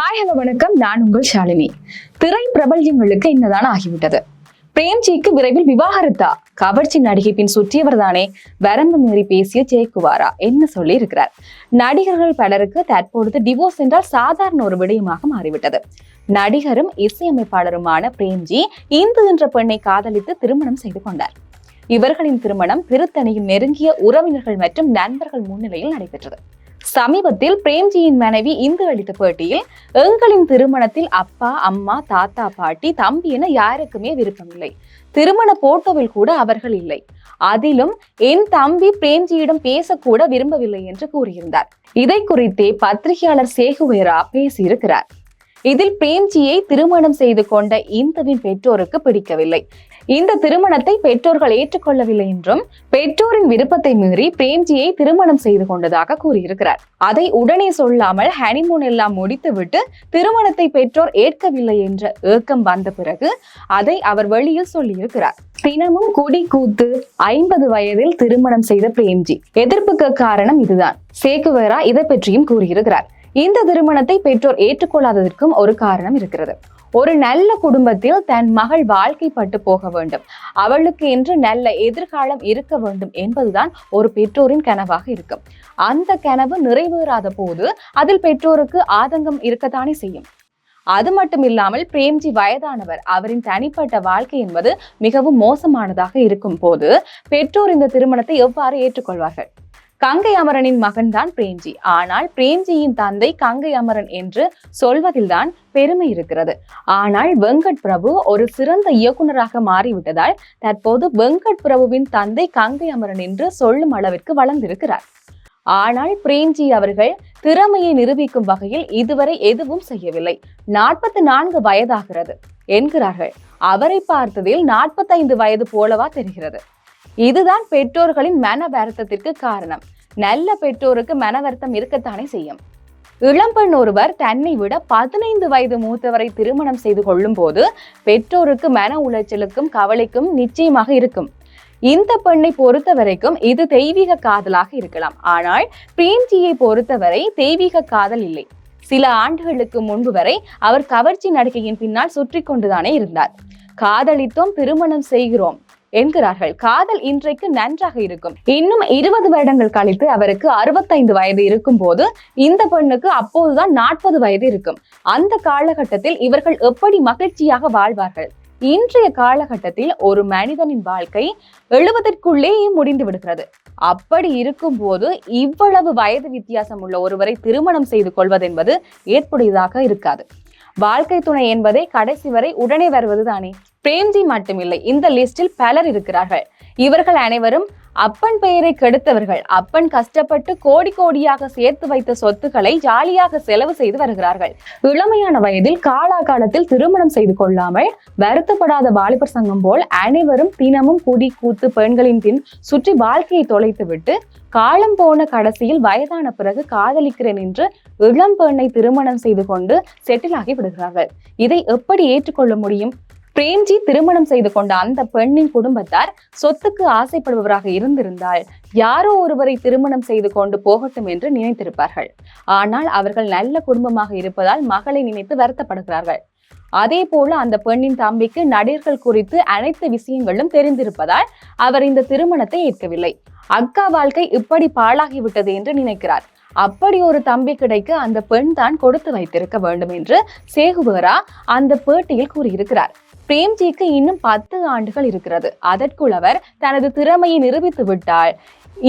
Hi hello வணக்கம். நான் உங்கள் ஷாலினி. திரை பிரபல்யங்களுக்கு என்னதான் ஆகிவிட்டது. பிரேம்ஜிக்கு விரைவில் விவாகரத்தா? கவர்ச்சி நடிகை பின் சுற்றியவர் தானே வரம்பு மீறி பேசிய ஜெயக்குவாரா என்ன சொல்லி இருக்கிறார் நடிகர்கள் பலருக்கு தற்பொழுது டிவோர்ஸ் என்றால் சாதாரண ஒரு விடயமாக மாறிவிட்டது. நடிகரும் இசையமைப்பாளருமான பிரேம்ஜி இந்து என்ற பெண்ணை காதலித்து திருமணம் செய்து கொண்டார். இவர்களின் திருமணம் திருத்தணியில் நெருங்கிய உறவினர்கள் மற்றும் நண்பர்கள் முன்னிலையில் நடைபெற்றது. சமீபத்தில் பிரேம்ஜியின் மனைவி இந்து அளித்த பேட்டியில் எங்களின் திருமணத்தில் அப்பா அம்மா தாத்தா பாட்டி தம்பி என யாருக்குமே விருப்பமில்லை. திருமண போட்டோவில் கூட அவர்கள் இல்லை. அதிலும் என் தம்பி பிரேம்ஜியிடம் பேசக்கூட விரும்பவில்லை என்று கூறியிருந்தார். இதை குறித்தே பத்திரிகையாளர் சேகுவேரா பேசியிருக்கிறார். இதில் பிரேம்ஜியை திருமணம் செய்து கொண்ட இந்துவின் பெற்றோருக்கு பிடிக்கவில்லை. இந்த திருமணத்தை பெற்றோர்கள் ஏற்றுக்கொள்ளவில்லை என்றும் பெற்றோரின் விருப்பத்தை மீறி பிரேம்ஜியை திருமணம் செய்து கொண்டதாக கூறியிருக்கிறார். அதை உடனே சொல்லாமல் ஹனிமூன் எல்லாம் முடித்துவிட்டு திருமணத்தை பெற்றோர் ஏற்கவில்லை என்ற ஏக்கம் வந்த பிறகு அதை அவர் வெளியில் சொல்லியிருக்கிறார். தினமும் குடி கூத்து ஐம்பது வயதில் திருமணம் செய்த பிரேம்ஜி. எதிர்ப்புக்கு காரணம் இதுதான். சேகுவேரா இதை பற்றியும் கூறியிருக்கிறார். இந்த திருமணத்தை பெற்றோர் ஏற்றுக்கொள்ளாததற்கும் ஒரு காரணம் இருக்கிறது. ஒரு நல்ல குடும்பத்தில் தன் மகள் வாழ்க்கைப்பட்டு போக வேண்டும். அவளுக்கு என்று நல்ல எதிர்காலம் இருக்க வேண்டும் என்பதுதான் ஒரு பெற்றோரின் கனவாக இருக்கும். அந்த கனவு நிறைவேறாத போது அதில் பெற்றோருக்கு ஆதங்கம் இருக்கத்தானே செய்யும். அது மட்டும் இல்லாமல் பிரேம்ஜி வயதானவர் அவரின் தனிப்பட்ட வாழ்க்கை என்பது மிகவும் மோசமானதாக இருக்கும் போது பெற்றோர் இந்த திருமணத்தை எவ்வாறு ஏற்றுக்கொள்வார்கள்? கங்கை அமரனின் மகன்தான் பிரேம்ஜி. ஆனால் பிரேம்ஜியின் தந்தை கங்கை அமரன் என்று சொல்வதில்தான் பெருமை இருக்கிறது. ஆனால் வெங்கட் பிரபு ஒரு சிறந்த இயக்குனராக மாறிவிட்டதால் தற்போது வெங்கட் பிரபுவின் தந்தை கங்கை அமரன் என்று சொல்லும் அளவிற்கு வளர்ந்திருக்கிறார். ஆனால் பிரேம்ஜி அவர்கள் திறமையை நிரூபிக்கும் வகையில் இதுவரை எதுவும் செய்யவில்லை. நாற்பத்தி நான்கு வயதாகிறது என்கிறார்கள். அவரை பார்த்ததில் நாற்பத்தைந்து வயது போலவா தெரிகிறது. இதுதான் பெற்றோர்களின் மன வருத்தத்திற்கு காரணம். நல்ல பெற்றோருக்கு மன வருத்தம் இருக்கத்தானே செய்யும். இளம்பெண் ஒருவர் தன்னை விட பதினைந்து வயது மூத்தவரை திருமணம் செய்து கொள்ளும் போது பெற்றோருக்கு மன உளைச்சலுக்கும் கவலைக்கும் நிச்சயமாக இருக்கும். இந்த பெண்ணை பொறுத்த வரைக்கும் இது தெய்வீக காதலாக இருக்கலாம். ஆனால் பிரேம்ஜியை பொறுத்தவரை தெய்வீக காதல் இல்லை. சில ஆண்டுகளுக்கு முன்பு வரை அவர் கவர்ச்சி நடிகையின் பின்னால் சுற்றி கொண்டுதானே இருந்தார். காதலித்தோம் திருமணம் செய்கிறோம். என்கிறார்கள். காதல் இன்றைக்கு நன்றாக இருக்கும். இன்னும் இருபது வருடங்கள் கழித்து அவருக்கு அறுபத்தைந்து வயது இருக்கும் போது இந்த பெண்ணுக்கு அப்போதுதான் நாற்பது வயது இருக்கும். அந்த காலகட்டத்தில் இவர்கள் எப்படி மகிழ்ச்சியாக வாழ்வார்கள்? இன்றைய காலகட்டத்தில் ஒரு மனிதனின் வாழ்க்கை எழுபதற்குள்ளேயே முடிந்து விடுகிறது. அப்படி இருக்கும் போது இவ்வளவு வயது வித்தியாசம் உள்ள ஒருவரை திருமணம் செய்து கொள்வதென்பது ஏற்புடையதாக இருக்காது. வாழ்க்கை துணை என்பதே கடைசி வரை உடனே வருவது தானே? பிரேம்ஜி மட்டுமில்லை இந்த லிஸ்டில் பலர் இருக்கிறார்கள். இவர்கள் அனைவரும் அப்பன் பெயரை கெடுத்தவர்கள். அப்பன் கஷ்டப்பட்டு கோடி கோடியாக சேர்த்து வைத்த சொத்துக்களை ஜாலியாக செலவு செய்து வருகிறார்கள். இளமையான வயதில் காலாகாலத்தில் திருமணம் செய்து கொள்ளாமல் வருத்தப்படாத வாலிபர் சங்கம் போல் அனைவரும் தினமும் குடி கூத்து பெண்களின் பின் சுற்றி வாழ்க்கையை தொலைத்துவிட்டு காலம் போன கடைசியில் வயதான பிறகு காதலிக்கிறேன் என்று இளம் பெண்ணை திருமணம் செய்து கொண்டு செட்டில் ஆகி விடுகிறார்கள். இதை எப்படி ஏற்றுக்கொள்ள முடியும்? பிரேம்ஜி திருமணம் செய்து கொண்ட அந்த பெண்ணின் குடும்பத்தார் சொத்துக்கு ஆசைப்படுபவராக இருந்திருந்தால் யாரோ ஒருவரை திருமணம் செய்து கொண்டு போகட்டும் என்று நினைத்திருப்பார்கள். ஆனால் அவர்கள் நல்ல குடும்பமாக இருப்பதால் மகளை நினைத்து வருத்தப்படுகிறார்கள். அதே போல அந்த பெண்ணின் தம்பிக்கு நடிகர்கள் குறித்து அனைத்து விஷயங்களும் தெரிந்திருப்பதால் அவர் இந்த திருமணத்தை ஏற்கவில்லை. அக்கா வாழ்க்கை இப்படி பாழாகிவிட்டது என்று நினைக்கிறார். அப்படி ஒரு தம்பி கிடைக்க அந்த பெண் தான் கொடுத்து வைத்திருக்க வேண்டும் என்று சேகுபரா அந்த பேட்டியில் கூறியிருக்கிறார். பிரேம்ஜிக்கு இன்னும் பத்து ஆண்டுகள் இருக்கிறது. அதற்குள் அவர் தனது திறமையை நிரூபித்து விட்டால்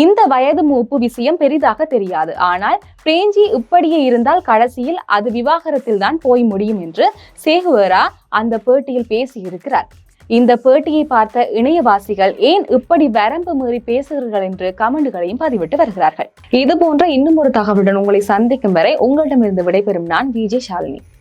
இந்த வயது மூப்பு விஷயம் பெரிதாக தெரியாது. ஆனால் பிரேம்ஜி இப்படியே இருந்தால் கடைசியில் அது விவாகரத்தில் தான் போய் முடியும் என்று சேகுவரா அந்த பேட்டியில் பேசியிருக்கிறார். இந்த பேட்டியை பார்த்த இணையவாசிகள் ஏன் இப்படி வரம்பு மீறி பேசுகிறீர்கள் என்று கமெண்டுகளையும் பதிவிட்டு வருகிறார்கள். இது போன்ற இன்னும் ஒரு தகவலுடன் உங்களை சந்திக்கும் வரை உங்களிடமிருந்து விடைபெறும் நான் விஜய் ஷாலினி.